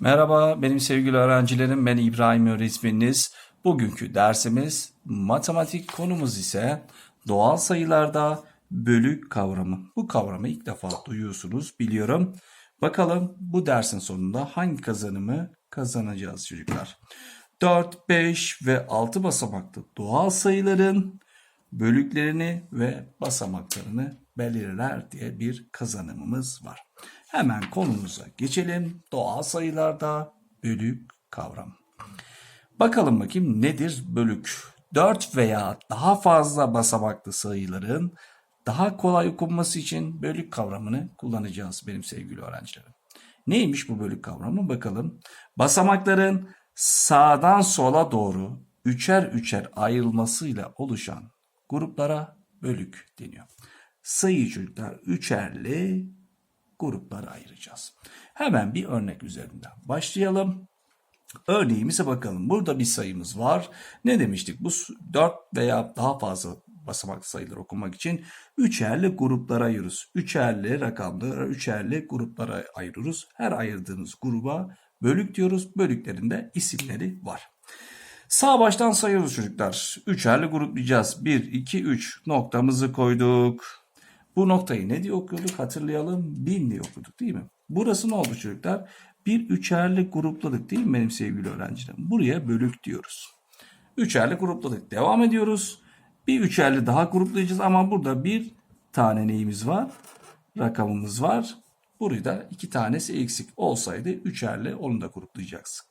Merhaba benim sevgili öğrencilerim ben İbrahim öğretmeniniz. Bugünkü dersimiz matematik konumuz ise doğal sayılarda bölük kavramı. Bu kavramı ilk defa duyuyorsunuz biliyorum. Bakalım bu dersin sonunda hangi kazanımı kazanacağız çocuklar. 4, 5 ve 6 basamaklı doğal sayıların bölüklerini ve basamaklarını belirler diye bir kazanımımız var. Hemen konumuza geçelim. Doğal sayılarda bölük kavramı. Bakalım bakayım nedir bölük? 4 veya daha fazla basamaklı sayıların daha kolay okunması için bölük kavramını kullanacağız benim sevgili öğrencilerim. Neymiş bu bölük kavramı bakalım. Basamakların sağdan sola doğru üçer üçer ayrılmasıyla oluşan gruplara bölük deniyor. Sayı çocuklar üçerli gruplara ayıracağız. Hemen bir örnek üzerinden başlayalım. Örneğimize bakalım. Burada bir sayımız var. Ne demiştik? Bu 4 veya daha fazla basamaklı sayıları okumak için üçerli gruplara ayırırız. Üçerli rakamları üçerli gruplara ayırırız. Her ayırdığımız gruba bölük diyoruz. Bölüklerinde isimleri var. Sağ baştan sayıyoruz çocuklar. Üçerli gruplayacağız. 1, 2, 3 noktamızı koyduk. Bu noktayı ne diye okuyorduk hatırlayalım. 1000 diye okuduk değil mi? Burası ne oldu çocuklar? Bir üçerli grupladık değil mi benim sevgili öğrencilerim? Buraya bölük diyoruz. Üçerli grupladık. Devam ediyoruz. Bir üçerli daha gruplayacağız ama burada bir tane neyimiz var? Rakamımız var. Burada iki tanesi eksik olsaydı üçerli onu da gruplayacaksın.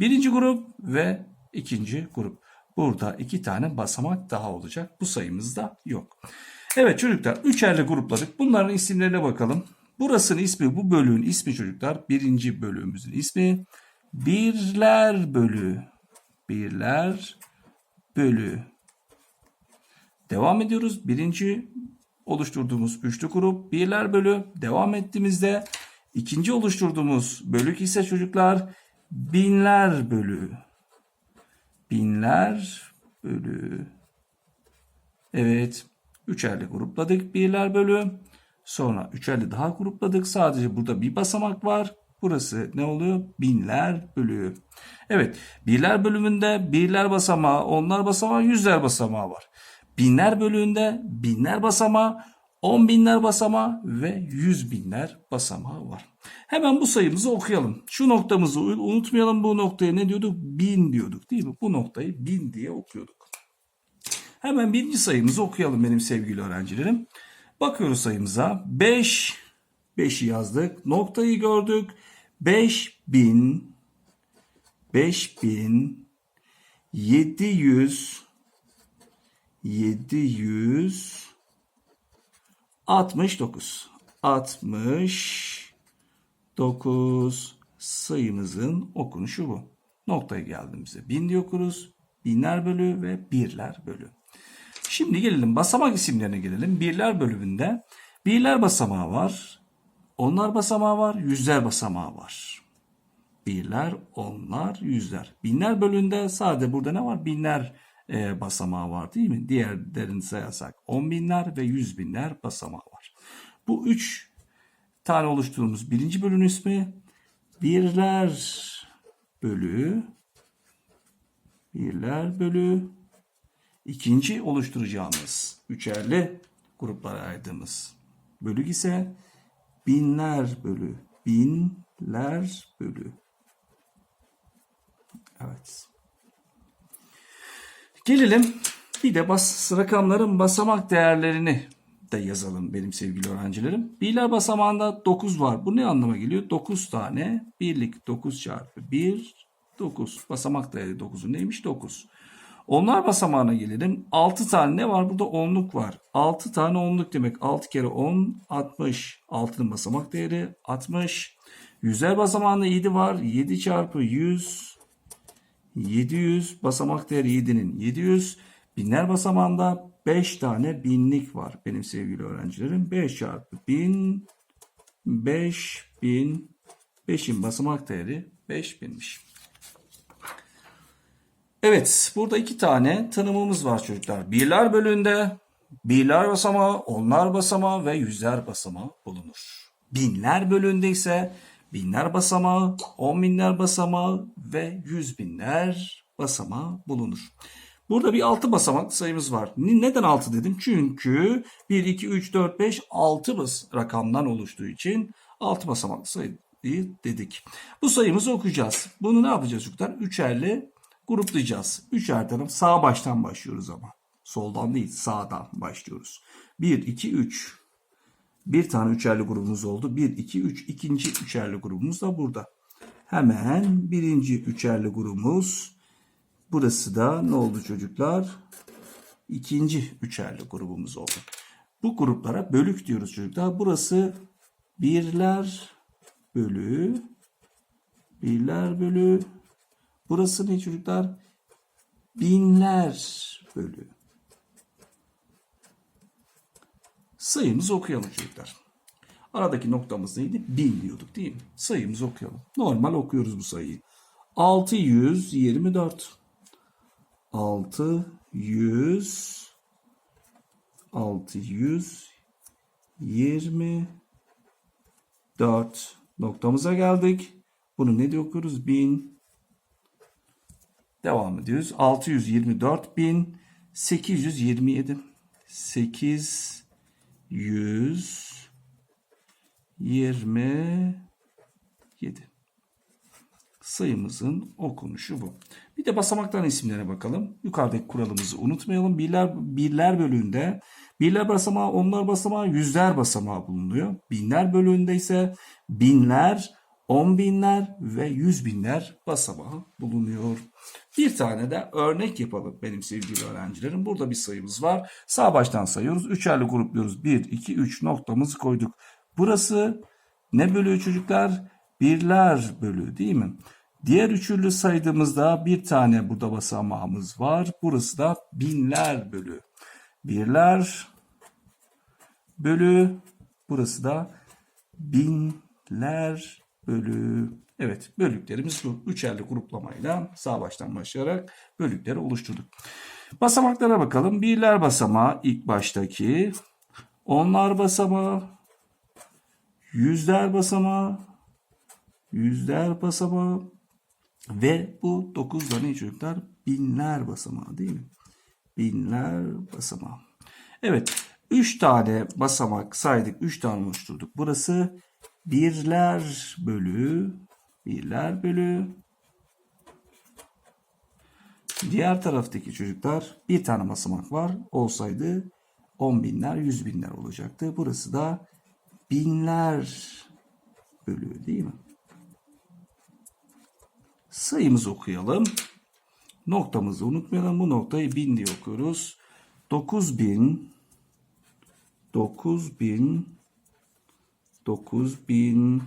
Birinci grup ve ikinci grup. Burada iki tane basamak daha olacak. Bu sayımızda yok. Evet çocuklar üçerli grupladık. Bunların isimlerine bakalım. Burasının ismi bu bölüğün ismi çocuklar. Birinci bölüğümüzün ismi birler bölü. Birler bölü. Devam ediyoruz. Birinci oluşturduğumuz üçlü grup birler bölü. Devam ettiğimizde ikinci oluşturduğumuz bölük ise çocuklar binler bölü. Binler bölü. Evet. Üçerli grupladık. Birler bölü. Sonra üçerli daha grupladık. Sadece burada bir basamak var. Burası ne oluyor? Binler bölü. Evet. Birler bölümünde birler basamağı, onlar basamağı, yüzler basamağı var. Binler bölüğünde binler basamağı, on binler basamağı ve yüz binler basamağı var. Hemen bu sayımızı okuyalım. Şu noktamızı unutmayalım. Bu noktaya ne diyorduk? Bin diyorduk değil mi? Bu noktayı bin diye okuyorduk. Hemen birinci sayımızı okuyalım benim sevgili öğrencilerim. Bakıyoruz sayımıza. 5, 5'i yazdık. Noktayı gördük. 5000, 5000, 700, 700, 69. 69 sayımızın okunuşu bu. Noktaya geldiğimizde bin diye okuruz. Binler bölü ve birler bölü. Şimdi gelelim basamak isimlerine gelelim. Birler bölümünde birler basamağı var. Onlar basamağı var. Yüzler basamağı var. Birler, onlar, yüzler. Binler bölümünde sadece burada ne var? Binler e, basamağı var değil mi? Diğerlerini sayarsak on binler ve yüz binler basamağı var. Bu üç tane oluşturduğumuz birinci bölümün ismi birler bölü birler bölü İkinci oluşturacağımız üçerli gruplara ayırdığımız bölük ise binler bölü. Binler bölü. Evet. Gelelim bir de bas, rakamların basamak değerlerini de yazalım benim sevgili öğrencilerim. Birler basamağında 9 var. Bu ne anlama geliyor? 9 tane birlik 9 çarpı 1 9. Basamak değeri 9'un neymiş? 9. Onlar basamağına gelelim. 6 tane ne var? Burada onluk var. 6 tane onluk demek. 6 kere 10 60. 6'nın basamak değeri 60. Yüzer basamağında 7 var. 7 çarpı 100 700 basamak değeri 7'nin 700. Binler basamağında 5 tane binlik var benim sevgili öğrencilerim. 5 çarpı 1000 5000 5'in basamak değeri 5000'miş. Evet, burada iki tane tanımımız var çocuklar. Birler bölüğünde birler basamağı, onlar basamağı ve yüzler basamağı bulunur. Binler bölüğünde ise binler basamağı, on binler basamağı ve yüz binler basamağı bulunur. Burada bir 6 basamak sayımız var. Neden 6 dedim? Çünkü 1, 2, 3, 4, 5, 6 bas rakamdan oluştuğu için 6 basamaklı sayı dedik. Bu sayımızı okuyacağız. Bunu ne yapacağız çocuklar? Üçerli gruplayacağız. Üçer taraf sağ baştan başlıyoruz ama. Soldan değil sağdan başlıyoruz. 1, 2, 3. Bir tane üçerli grubumuz oldu. 1, 2, 3. İkinci üçerli grubumuz da burada. Hemen birinci üçerli grubumuz Burası da ne oldu çocuklar? İkinci üçerli grubumuz oldu. Bu gruplara bölük diyoruz çocuklar. Burası birler bölü birler bölü burası ne çocuklar? Binler bölü. Sayımızı okuyalım çocuklar. Aradaki noktamız neydi? Bin diyorduk değil mi? Sayımızı okuyalım. Normal okuyoruz bu sayıyı. 624 6 100 600 24 noktamıza geldik. Bunu ne diye okuyoruz? 1000 devam ediyoruz. 624 bin 827 800 27 sayımızın okunuşu bu. Bir de basamaktan isimlere bakalım. Yukarıdaki kuralımızı unutmayalım. Birler, birler bölüğünde birler basamağı, onlar basamağı, yüzler basamağı bulunuyor. Binler bölüğünde ise binler, on binler ve yüz binler basamağı bulunuyor. Bir tane de örnek yapalım benim sevgili öğrencilerim. Burada bir sayımız var. Sağ baştan sayıyoruz. Üçerli grupluyoruz. 1, 2, 3 noktamızı koyduk. Burası ne bölüğü çocuklar? Birler bölüğü değil mi? Diğer üçlü saydığımızda bir tane burada basamağımız var. Burası da binler bölü. Birler bölü. Burası da binler bölü. Evet bölüklerimiz bu. Üçerli gruplamayla sağ baştan başlayarak bölükleri oluşturduk. Basamaklara bakalım. Birler basamağı ilk baştaki. Onlar basamağı. Yüzler basamağı. Yüzler basamağı. Ve bu 9 tane çocuklar binler basamağı değil mi? Binler basamağı. Evet 3 tane basamak saydık. 3 tane oluşturduk. Burası birler bölü birler bölü Diğer taraftaki çocuklar bir tane basamak var. Olsaydı 10 binler, 100 binler olacaktı. Burası da binler bölü değil mi? Sayımızı okuyalım. Noktamızı unutmayalım. Bu noktayı bin diye okuyoruz. 9000 9000 9000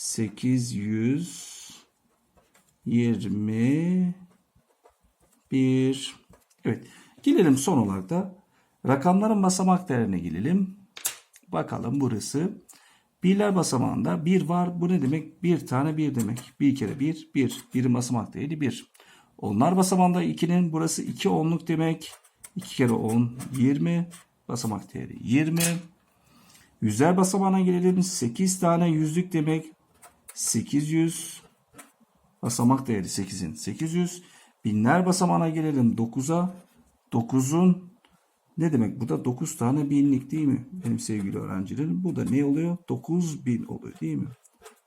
821 821 Evet. Gelelim son olarak da rakamların basamak değerine gelelim. Bakalım burası. Birler basamağında bir var. Bu ne demek? Bir tane bir demek. Bir kere bir, bir. Birin basamak değeri bir. Onlar basamağında 2'nin burası 2 onluk demek. 2 kere 10, 20. Basamak değeri 20. Yüzler basamağına gelelim. 8 tane yüzlük demek. 800. Basamak değeri 8'in 800. Binler basamağına gelelim 9'a. 9'un ne demek? Bu da 9 tane binlik değil mi? Benim sevgili öğrencilerim. Bu da ne oluyor? 9000 oluyor değil mi?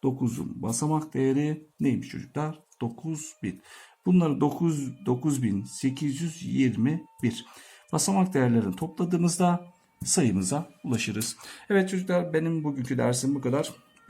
9'un basamak değeri neymiş çocuklar? 9000. Bunları 9 9821. Basamak değerlerini topladığımızda sayımıza ulaşırız. Evet çocuklar benim bugünkü dersim bu kadar.